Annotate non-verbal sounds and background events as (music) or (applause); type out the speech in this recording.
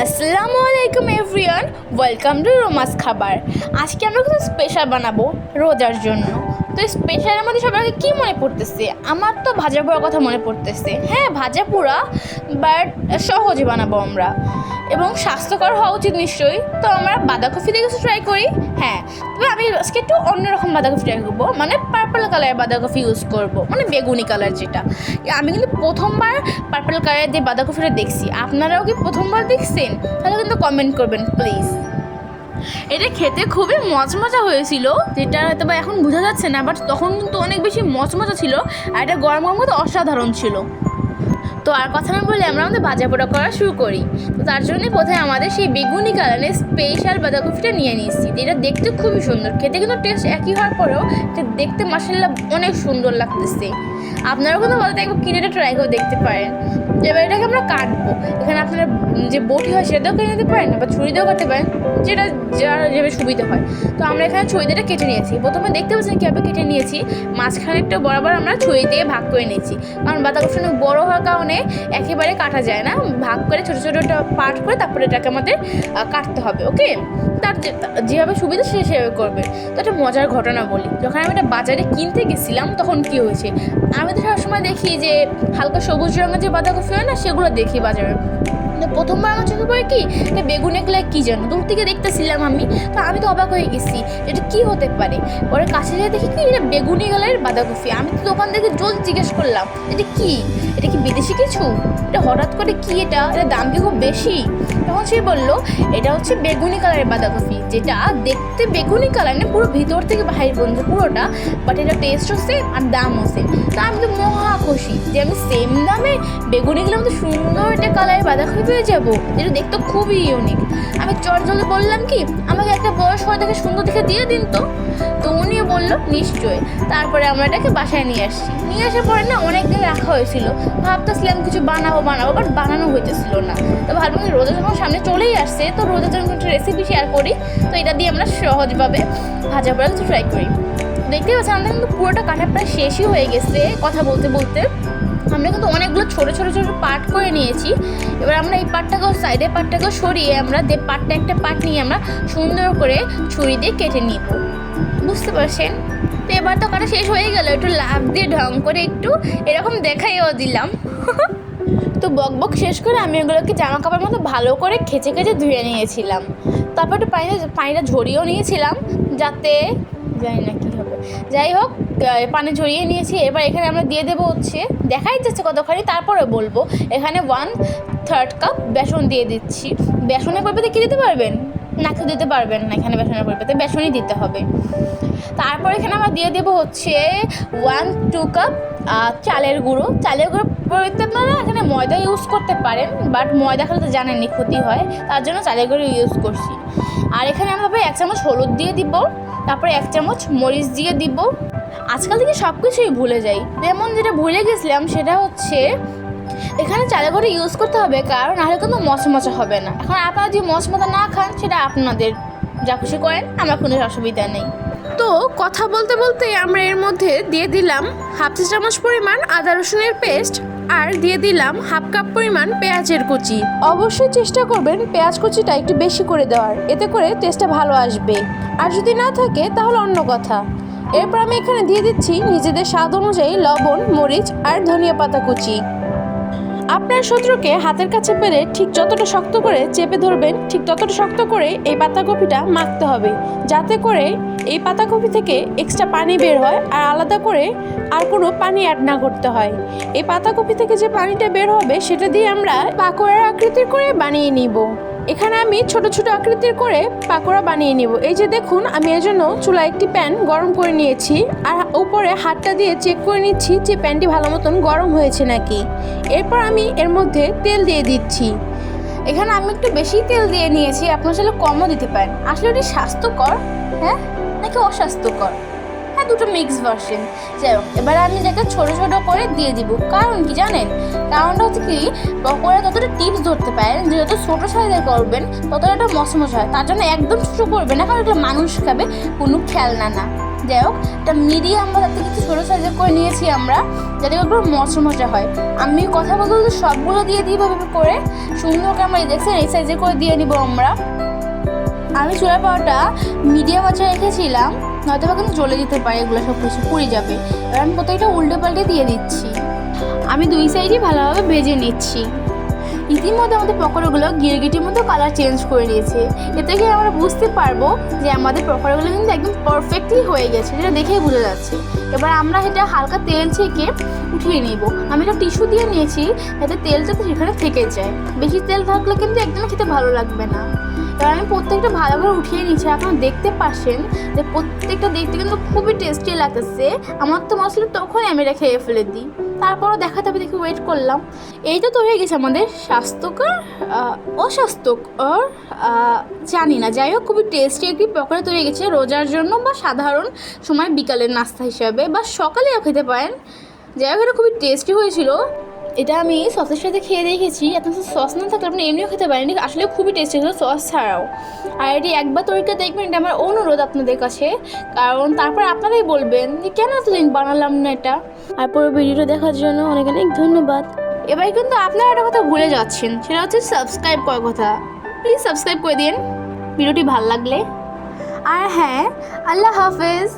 আসসালামু আলাইকুম everyone, welcome to Roma's খাবার। আজকে আমরা কিছু স্পেশাল বানাবো রোজার জন্য। তো স্পেশালের মধ্যে সবাইকে কী মনে পড়তেছে? আমার তো ভাজা পোড়ার কথা মনে পড়তেছে। হ্যাঁ ভাজা পোড়া বাট সহজে বানাবো আমরা। এবং স্বাস্থ্যকর হওয়া উচিত নিশ্চয়ই। তো আমরা বাঁধাকপি দিয়ে কিছু ট্রাই করি। হ্যাঁ তবে আমি আজকে একটু অন্যরকম বাঁধাকপি ট্রাই করব। মানে পার্পল কালারের বাঁধাকপি ইউজ করব। মানে বেগুনি কালার যেটা। আমি কিন্তু প্রথমবার পার্পল কালার দিয়ে বাঁধাকপিটা দেখছি, আপনারাও কি প্রথমবার দেখছেন? তাহলে কিন্তু কমেন্ট করবেন প্লিজ এটা খেতে খুবই মজমজা হয়েছিল, যেটা হয়তো বা এখন বোঝা যাচ্ছে না বাট তখন কিন্তু অনেক বেশি মজমজা ছিল, আর এটা গরম গরম অসাধারণ ছিল। তো আর কথা না বলে আমরা আমাদের ভাজা পোড়া করা শুরু করি। তো তার জন্যে প্রথমে আমাদের সেই বেগুনি কালারের স্পেশাল বাঁধাকপিটা নিয়ে নিচ্ছি এটা দেখতে খুবই সুন্দর। খেতে কিন্তু টেস্ট একই হওয়ার পরেও এটা দেখতে মাসাল্লাহ অনেক সুন্দর লাগতেছে। আপনারাও কিন্তু বলতে একবার কিনে ট্রাই করে দেখতে পারেন। এবার এটাকে আমরা কাটবো। এখানে আপনারা যে বটি হয় সেটাও কেটে নিতে পারেন বা ছুরি দিয়েও কাটতে পারেন, যেটা যার যেভাবে সুবিধা হয়। তো আমরা এখানে ছুরি দিয়ে কেটে নিয়েছি। প্রথমে দেখতে পাচ্ছেন কীভাবে কেটে নিয়েছি। মাঝখানে একটু বরাবর আমরা ছুরি দিয়ে ভাগ করে নিয়েছি। কারণ অনেক বড় হওয়ার কারণে একেবারে কাটা যায় না। ভাগ করে ছোটো ছোটো একটা পার্ট করে তারপরে এটাকে আমাদের কাটতে হবে, ওকে? তার যেভাবে সুবিধা সে সেভাবে করবে। তো একটা মজার ঘটনা বলি। যখন আমি এটা বাজারে কিনতে গেছিলাম, তখন কি হয়েছে? আমি তো সবসময় দেখি যে হালকা সবুজ রঙের যে বাঁধাকপি হয় না সেগুলো দেখি বাজারে। প্রথমবার আমার চোখে পড়ে কি? এটা বেগুন এগুলো কী জানো দূর থেকে দেখতেছিলাম আমি। তো আমি তো অবাক হয়ে গেছি এটা কি হতে পারে? পরে কাছে যেয়ে দেখি কি এটা বেগুনি কালারের বাঁধাকপি। আমি তো দোকান থেকে জল জিজ্ঞেস করলাম, এটা কি? এটা কি বিদেশি কিছু? এটা হঠাৎ করে কি এটা? এটা দাম কি খুব বেশি? তখন সে বলল, এটা হচ্ছে বেগুনি কালারের বাঁধাকপি, যেটা দেখতে বেগুনি কালার না, পুরো ভিতর থেকে বাহির পর্যন্ত পুরোটা বাট এটা টেস্টও সেম আর দামও সেম তা আমি তো মহা খুশি যে আমি সেম দামে বেগুনি গেলাম তো সুন্দর একটা কালারের বাঁধাকপি পেয়ে যাব? যেটা দেখতে খুবই ইউনিক আমি চট জলে বললাম কি, আমাকে একটা বয়স হয়ে দেখে সুন্দর দেখে দিয়ে দিন তো। তো উনিও বলল, নিশ্চয়ই। তারপরে আমরা এটাকে বাসায় নিয়ে আসছি। নিয়ে আসার পরে না অনেক দিন রাখা হয়েছিল। ভাবতেছিলাম কিছু বানাবো বানাবো বাট বানানো হইতেছিল না। তো ভাবলাম রোদে যখন সামনে চলেই আসছে, তো রোদের জন্য একটা রেসিপি শেয়ার করি, তো এটা দিয়ে আমরা সহজভাবে ভাজা পড়া কিছু ট্রাই করি। দেখতে পাচ্ছি আমাদের কিন্তু পুরোটা কাটা প্রায় শেষই হয়ে গেছে কথা বলতে বলতে। আমরা কিন্তু অনেকগুলো ছোট ছোট ছোট পার্ট করে নিয়েছি। এবার আমরা এই পার্টটাকেও সাইডের পার্টটাকেও সরিয়ে আমরা যে পার্টটা একটা পার্ট নিয়ে আমরা সুন্দর করে ছুরি দিয়ে কেটে নিব। বুঝতে পারছেন? তো এবার তো কাটা শেষ হয়ে গেল। একটু লাভ দিয়ে ঢং করে একটু এরকম দেখাইও দিলাম। (laughs) তো বক বক শেষ করে আমি ওগুলোকে জামা কাপড় মতো ভালো করে খেচে খেচে ধুয়ে নিয়েছিলাম। তারপর একটু পানিটা পানিটা ঝরিয়েও নিয়েছিলাম যাতে জানি না কী হবে। যাই হোক পানি ঝরিয়ে নিয়েছি। এবার এখানে আমরা দিয়ে দেবো হচ্ছে, দেখাই যাচ্ছে কতখানি, তারপরে বলব। এখানে ওয়ান থার্ড কাপ বেসন দিয়ে দিচ্ছি। বেসনের পরিবর্তে কী দিতে পারবেন? নাকে দিতে পারবেন না এখানে বেসনের পরিবর্তে, বেসনই দিতে হবে। তারপর এখানে আমরা দিয়ে দেবো হচ্ছে ওয়ান টু কাপ চালের গুঁড়ো। চালের গুঁড়ো পরিবর্তে ময়দা ইউজ করতে পারেন বাট ময়দা খেলে তো জানেননি ক্ষতি হয়, তার জন্য চালের গুঁড়ো ইউজ করছি। আর এখানে আমরা ভাবে এক চামচ হলুদ দিয়ে দিব, তারপরে এক চামচ মরিচ দিয়ে দিব। আজকাল থেকে সব কিছুই ভুলে যাই। যেমন যেটা ভুলে গেছিলাম, সেটা হচ্ছে এখানে চালের গুঁড়ো ইউজ করতে হবে, কারণ নাহলে কিন্তু মচমচা হবে না। এখন আপনারা যদি মচমচা না খান, সেটা আপনাদের যা খুশি করেন, আমার কোনো অসুবিধা নেই। তো কথা বলতে বলতে আমরা এর মধ্যে দিয়ে দিলাম হাফ চা চামচ পরিমাণ আদা রসুনের পেস্ট আর দিয়ে দিলাম হাফ কাপ পরিমাণ পেঁয়াজের কুচি। অবশ্যই চেষ্টা করবেন পেঁয়াজ কুচিটা একটু বেশি করে দেওয়ার। এতে করে টেস্টটা ভালো আসবে। আর যদি না থাকে, তাহলে অন্য কথা। এরপর আমি এখানে দিয়ে দিচ্ছি নিজেদের স্বাদ অনুযায়ী লবণ, মরিচ আর ধনিয়া পাতা কুচি। আপনার শত্রুকে হাতের কাছে পেলে ঠিক যতটা শক্ত করে চেপে ধরবেন, ঠিক ততটা শক্ত করে এই পাতাকপিটা মাখতে হবে। যাতে করে এই পাতাকপি থেকে এক্সট্রা পানি বের হয় আর আলাদা করে আর কোনো পানি অ্যাড না করতে হয়। এই পাতাকপি থেকে যে পানিটা বের হবে, সেটা দিয়ে আমরা পাকোড়ার আকৃতির করে বানিয়ে নিব। এখানে আমি ছোট ছোট আকৃতির করে পাকোড়া বানিয়ে নিব। এই যে দেখুন, আমি এর জন্য চুলা একটি প্যান গরম করে নিয়েছি আর উপরে হাতটা দিয়ে চেক করে নিচ্ছি যে প্যানটি ভালো মতন গরম হয়েছে নাকি। এরপর আমি এর মধ্যে তেল দিয়ে দিচ্ছি। এখানে আমি একটু বেশি তেল দিয়ে নিয়েছি, আপনার আসলে কমও দিতে পারেন। আসলে ওটি স্বাস্থ্যকর হ্যাঁ? নাকি অস্বাস্থ্যকর? হ্যাঁ দুটো মিক্স ভার্সন যাই হোক, এবার আমি এটাকে ছোটো ছোটো করে দিয়ে দিব। কারণ কি জানেন? কারণটা হচ্ছে কি, পকোড়া যতটা টিপস ধরতে পারেন যে যত ছোটো সাইজের করবেন ততটা এটা মশমশ হয়। তার জন্য একদম ছোটো করবেন না, কারণ এগুলো মানুষ খাবে, কোনো খেলনা না। যাই হোক, একটা মিডিয়াম বা থেকে একটু ছোটো সাইজের করে নিয়েছি আমরা, যাতে একটু মশা হয়। আমি কথা বলতে বলতে সবগুলো দিয়ে দিই ভাবে করে। সুন্দর করে আমরা এই দেখছেন, এই সাইজে করে দিয়ে নিব আমরা। আমি চুলা পাওয়াটা মিডিয়াম আঁচে রেখেছিলাম। নয়তো বা কিন্তু জ্বলে যেতে পারে এগুলো সব কিছু পুড়ে যাবে। এবার আমি প্রত্যেকটা উল্টে পাল্টে দিয়ে দিচ্ছি। আমি দুই সাইডই ভালোভাবে ভেজে নিচ্ছি। ইতিমধ্যে আমাদের পকোড়াগুলো গিরগিটির মতো কালার চেঞ্জ করে নিয়েছে। এতে কি আমরা বুঝতে পারব যে আমাদের পকোড়াগুলো কিন্তু একদম পারফেক্টলি হয়ে গেছে যেটা দেখেই বোঝা যাচ্ছে। এবার আমরা এটা হালকা তেল ছেঁকে উঠিয়ে নিব। আমি একটা টিস্যু দিয়ে নিয়েছি যাতে তেল যাতে সেখানে থেকে যায়। বেশি তেল থাকলে কিন্তু একদম খেতে ভালো লাগবে না। এবার আমি প্রত্যেকটা ভালো করে উঠিয়ে নিচ্ছি আপনারা দেখতে পাচ্ছেন যে প্রত্যেকটা দেখতে কিন্তু খুবই টেস্টি লাগতেছে। আমার তো মশলা তখনই আমি এটা খেয়ে ফেলে দিই। তারপরও দেখাতে হবে, দেখে ওয়েট করলাম। এই তো হয়ে গেছে আমাদের স্বাস্থ্যকর অস্বাস্থ্যকর জানি না। যাই হোক, খুবই টেস্টি একটি পকোড়া তৈরি গেছে রোজার জন্য বা সাধারণ সময় বিকালের নাস্তা হিসাবে বা সকালেও খেতে পারেন। যাই হোক, এটা খুবই টেস্টি হয়েছিল। এটা আমি সসের সাথে খেয়ে দেখেছি। আপনার সস না থাকলে আপনি এমনিও খেতে পারেন। আসলে খুবই টেস্টি ছিল সস ছাড়াও। আর এটি একবার তরিকা দেখবেন, এটা আমার অনুরোধ আপনাদের কাছে। কারণ তারপর আপনারাই বলবেন যে, কেন এতদিন বানালাম না এটা? আর পুরো ভিডিওটা দেখার জন্য অনেক অনেক ধন্যবাদ। এবার কিন্তু আপনারা একটা কথা ভুলে যাচ্ছেন, সেটা হচ্ছে সাবস্ক্রাইব করার কথা। প্লিজ সাবস্ক্রাইব করে দিন। ভিডিওটি ভালো লাগলে। আর হ্যাঁ আল্লাহ হাফেজ।